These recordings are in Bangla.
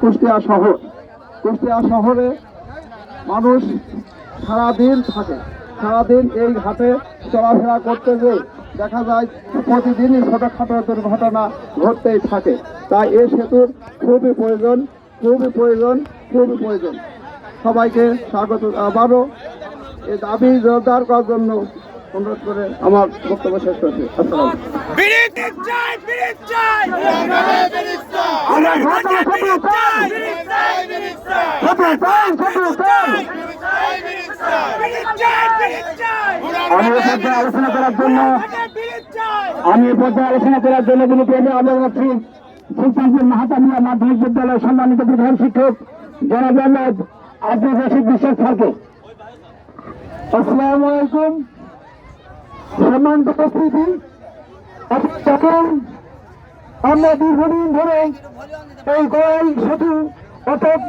কুষ্টিয়া শহর। কুষ্টিয়া শহরে মানুষ সারাদিন থাকে। সারাদিন এই ঘাটে চলাফেরা করতে যে দেখা যায় প্রতিদিনই ছোটোখাটো দুর্ঘটনা ঘটতেই থাকে। তাই এই সেতুর খুবই প্রয়োজন খুবই প্রয়োজন খুবই প্রয়োজন। সবাইকে স্বাগত আবারও। এই দাবি জোরদার করার জন্য অনুরোধ করে আমার বক্তব্য শেষ করছি। আসসালাম আমি এ পর্যায়ে আলোচনা করার জন্য আমি এ পর্যায়ে আলোচনা করার জন্য যিনি প্রেমে আলোচনা সুলতানপুর মাহাতামিয়া মাধ্যমিক বিদ্যালয়ের সম্মানিত প্রধান শিক্ষক জনাব আহমেদ আব্দুল রশিদ বিশ্বাস স্যারকে। আসসালামু আলাইকুম। সম্মানিত উপস্থিতি দেখেন আমরা দীর্ঘদিন ধরে এই গোয়াল সেতু অর্থাৎ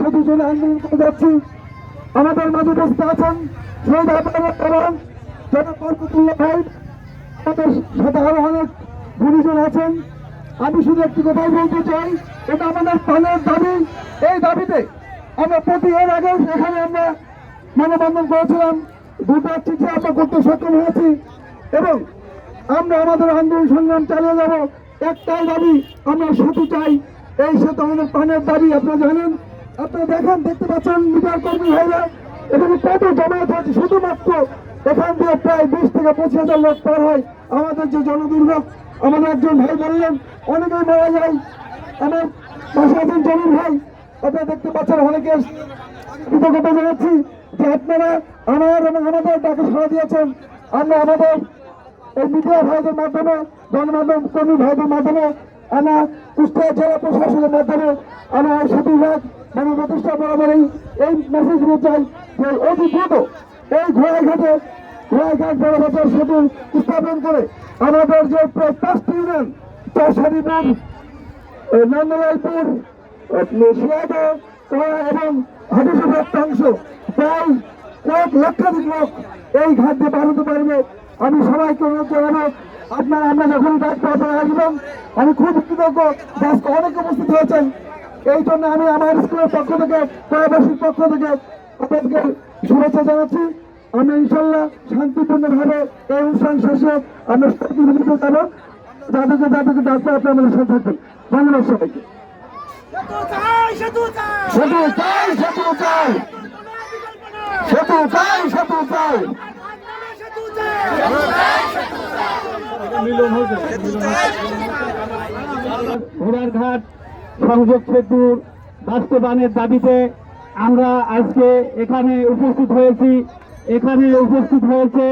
সেতু চলে আন্দোলন করে যাচ্ছি। আমাদের মাঝে উপস্থিত আছেন শহীদ কালাম জনাব বরকতুল্লাহ ভাই, আমাদের সাথে আরও অনেক গুণীজন আছেন। আমি শুধু একটি কথাই বলতে চাই, এটা আমাদের প্রাণের দাবি। এই দাবিতে আমরা প্রতি এর আগে এখানে আমরা মানববন্ধন করেছিলাম। দুটো চিঠি আমরা করতে সক্ষম হয়েছি এবং আমরা আমাদের আন্দোলন সংগ্রাম চালিয়ে যাব। একটাই দাবি, আমরা সেতু চাই। এই সেতু আমাদের প্রাণের দাবি, আপনারা জানেন? আপনারা দেখেন, দেখতে পাচ্ছেন মিটার কর্মী ভাইরা, এখানে কত জমায়েত হয়েছে, শুধুমাত্র এখান দিয়ে প্রায় বিশ থেকে পঁচিশ হাজার লোক পার হয়। আমাদের যে জনদুর্ভোগ, আমাদের একজন ভাই বললেন, অনেকেই মারা যায়। আমার পাশে আছেন জমির ভাই, আপনারা দেখতে পাচ্ছেন অনেকে কৃতজ্ঞতা জানাচ্ছি যে আপনারা আমার এবং আমাদের ডাকে সাড়া দিয়েছেন। আমরা আমাদের এই মিডিয়া ভাইদের মাধ্যমে, গণমাধ্যম কর্মী ভাইদের মাধ্যমে, আমরা কুষ্টিয়া জেলা প্রশাসনের মাধ্যমে, আমরা এই সেতু বিভাগ মানে প্রতিষ্ঠা বরাবর এই এই মেসেজগুলো চাই যে অতি দ্রুত এই ঘোড়াঘাটে ঘোড়াঘাট বড় বাজার সেতু স্থাপন করে আমাদের যে প্রায় পাঁচটি ইউনিয়ন চাষারিপুর নন্দলালপুর শিয়াদা এবং একটা অংশ প্রায় কয়েক লক্ষাধিক লোক এই ঘাট দিয়ে পার হতে পারবে। আমি সবাইকে অনুরোধ জানাব আপনারা আমরা যখন দায়িত্ব আপনারা আসবেন আমি খুব কৃতজ্ঞ আজকে অনেক উপস্থিত হয়েছেন। এই জন্য আমি আমার স্কুলের পক্ষ থেকে পরাবাসীর পক্ষ থেকে আপনাদেরকে শুভেচ্ছা জানাচ্ছি। আমি ইনশাল্লাহ শান্তিপূর্ণভাবে এই অনুষ্ঠান শেষে আমরা সত্যি মিলিত যাব। যাদেরকে যাদেরকে ডাকতে আপনারা আমাদের সাথে থাকবেন। ধন্যবাদ সবাইকে। সেতু চাই! সেতু চাই সেতু চাই! সেতু ঘোড়ারঘাট সংযোগ সেতুর বাস্তবায়নের দাবিতে আমরা আজকে এখানে উপস্থিত হয়েছি। এখানে উপস্থিত হয়েছে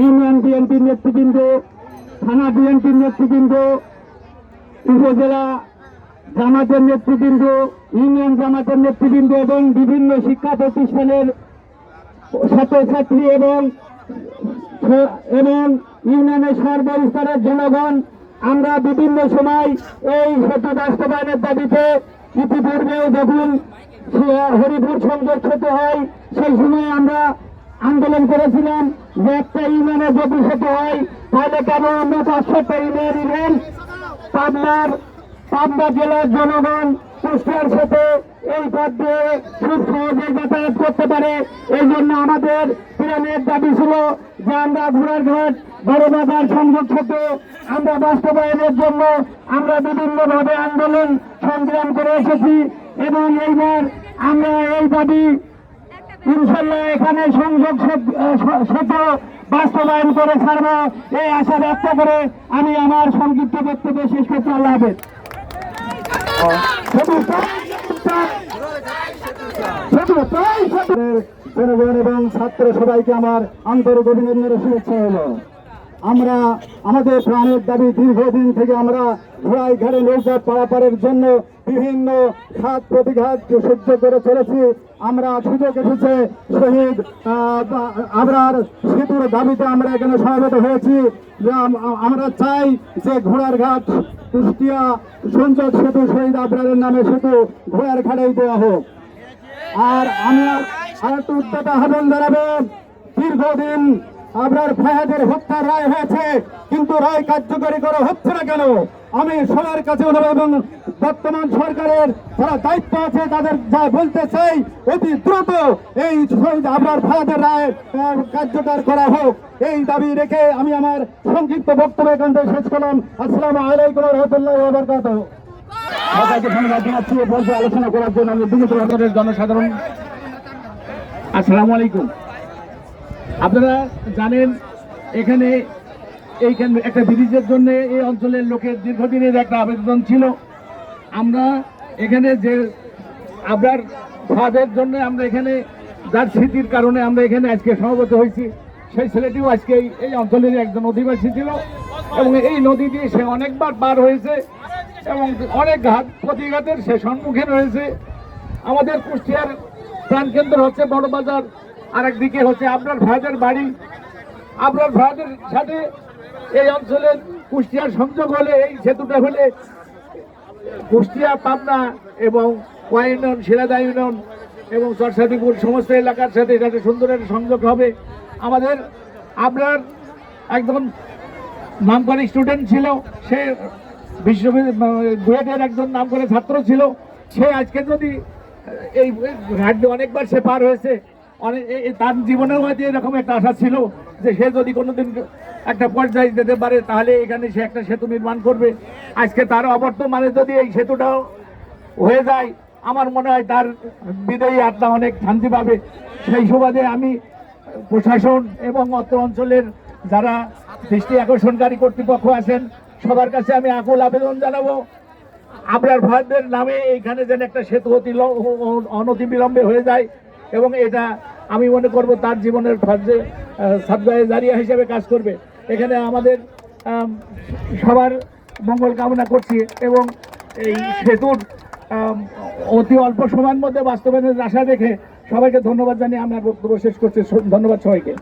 ইউনিয়ন বিএনপির নেতৃবৃন্দ, থানা বিএনপির নেতৃবৃন্দ, উপজেলা জামাতের নেতৃবৃন্দ, ইউনিয়ন জামাতের নেতৃবৃন্দ এবং বিভিন্ন শিক্ষা প্রতিষ্ঠানের ছাত্রছাত্রী এবং এবং ইউনিয়নের সর্বস্তরের জনগণ, আমরা বিভিন্ন সময় এই সেতু বাস্তবায়নের দাবিতে ইতিপূর্বেও যখন হরিপুর সংযোগ সেতু হয়, সেই সময় আমরা আন্দোলন করেছিলাম যে একটা ইউনিয়নে যদি সেতু হয়, তাহলে কেন আমরা পাঁচশোটা ইউনিয়ন ইভেন্ট পাবনার পাবনা জেলার জনগণ কুষ্টিয়ার সাথে এই পথ দিয়ে খুব সহজে যাতায়াত করতে পারে। এই জন্য আমাদের প্রাণের দাবি ছিল যে আমরা ঘোড়ার ঘাট বড় বাজার সংযোগ থেকে আমরা বাস্তবায়নের জন্য আমরা বিভিন্নভাবে আন্দোলন সংগ্রাম করে এসেছি এবং এইবার আমরা এই দাবি ইনশাল্লাহ এখানে সংযোগ সেত- সেতু বাস্তবায়ন করে ছাড়ব। এই আশা ব্যক্ত করে আমি আমার সংক্ষিপ্ত বক্তব্য শেষ করতে আল্লাহ হাফেজ। এবং ছাত্র সবাইকে আমার আন্তরিক অভিনন্দনের শুভেচ্ছা হলো। আমরা, আমাদের প্রাণের দাবি দীর্ঘদিন থেকে আমরা ঘোড়াই ঘাড়ে নৌকা পারাপারের জন্য বিভিন্ন ঘাত প্রতিঘাত সহ্য করে চলেছি। আমরা সুযোগ এসেছে শহীদ আমরার সেতুর দাবিতে আমরা এখানে সমবেত হয়েছি। আমরা চাই যে ঘোড়ার ঘাট, কুষ্টিয়া সঞ্চয় সেতু, শহীদ আবরারের নামে সেতু ঘোড়ার ঘাটেই দেওয়া হোক। আর আমি আর- একটু উদ্যত আহ্বান জানাব। দীর্ঘদিন আপনার ফায়াদের হত্যার রায় হয়েছে, কিন্তু রায় কার্যকরী করা হচ্ছে না কেন? আমি সবার কাছে অনুরোধ এবং বর্তমান সরকারের যারা দায়িত্ব আছে, তাদের যা বলতে চাই, অতি দ্রুত এই আবরার ফায়াদের রায় কার্যকর করা হোক। এই দাবি রেখে আমি আমার সংক্ষিপ্ত বক্তব্য এখান থেকে শেষ করলাম। আসসালামু আলাইকুম রহমতুল্লাহ আলোচনা করার জন্য আমি বিনীত আমাদের জনসাধারণ, আসসালামু আলাইকুম। আপনারা জানেন, এখানে এইখানে একটা ব্রিজের জন্য এই অঞ্চলের লোকের দীর্ঘদিনের একটা আবেদন ছিল। আমরা এখানে যে, আবরার ফাদের জন্য আমরা এখানে যার স্মৃতির কারণে আমরা এখানে আজকে সমবেত হয়েছি। সেই ছেলেটিও আজকে এই অঞ্চলের একজন অধিবাসী ছিল এবং এই নদী দিয়ে সে অনেকবার পার হয়েছে। এবং অনেক ঘাট প্রতিঘাতের সে সম্মুখীন হয়েছে। আমাদের কুষ্টিয়ার প্রাণকেন্দ্র হচ্ছে বড় বাজার আর একদিকে হচ্ছে আপনার ভাইদের বাড়ি। আপনার ভাইদের সাথে এই অঞ্চলের কুষ্টিয়ার সংযোগ হলে, এই সেতুটা হলে কুষ্টিয়া, পাবনা এবং কয় ইউনিয়ন, শিলাদা ইউনিয়ন এবং চরসাদিপুর সমস্ত এলাকার সাথে যাতে সুন্দর একটা সংযোগ হবে। আমাদের আপনার একদম নাম করে স্টুডেন্ট ছিল, সে বিশ্ববিদ্যালয়, বুয়েটের একজন নাম করে ছাত্র ছিল। সে আজকে যদি এই দিয়ে অনেকবার সে পার হয়েছে, অনেক তার জীবনেও হয়তো এরকম একটা আশা ছিল যে সে যদি কোনোদিন একটা পর্যায়ে যেতে পারে, তাহলে এখানে সে একটা সেতু নির্মাণ করবে। আজকে তার অবর্তমানে যদি এই সেতুটাও হয়ে যায়, আমার মনে হয় তার বিদায়ী আত্মা অনেক শান্তি পাবে। সেই সুবাদে আমি প্রশাসন এবং অত্র অঞ্চলের যারা দৃষ্টি আকর্ষণকারী কর্তৃপক্ষ আছেন সবার কাছে আমি আকুল আবেদন জানাব। আপনার ভাইদের নামে এইখানে যেন একটা সেতু অতি ল- অনতি বিলম্বে হয়ে যায় এবং এটা আমি মনে করব তার জীবনের ফার্জে সাবগায়ে জারিয়া হিসেবে কাজ করবে। এখানে আমাদের সবার মঙ্গল কামনা করছি এবং এই সেতুর অতি অল্প সময়ের মধ্যে বাস্তবায়নের আশা রেখে সবাইকে ধন্যবাদ জানিয়ে আমার বক্তব্য শেষ করছি। ধন্যবাদ সবাইকে।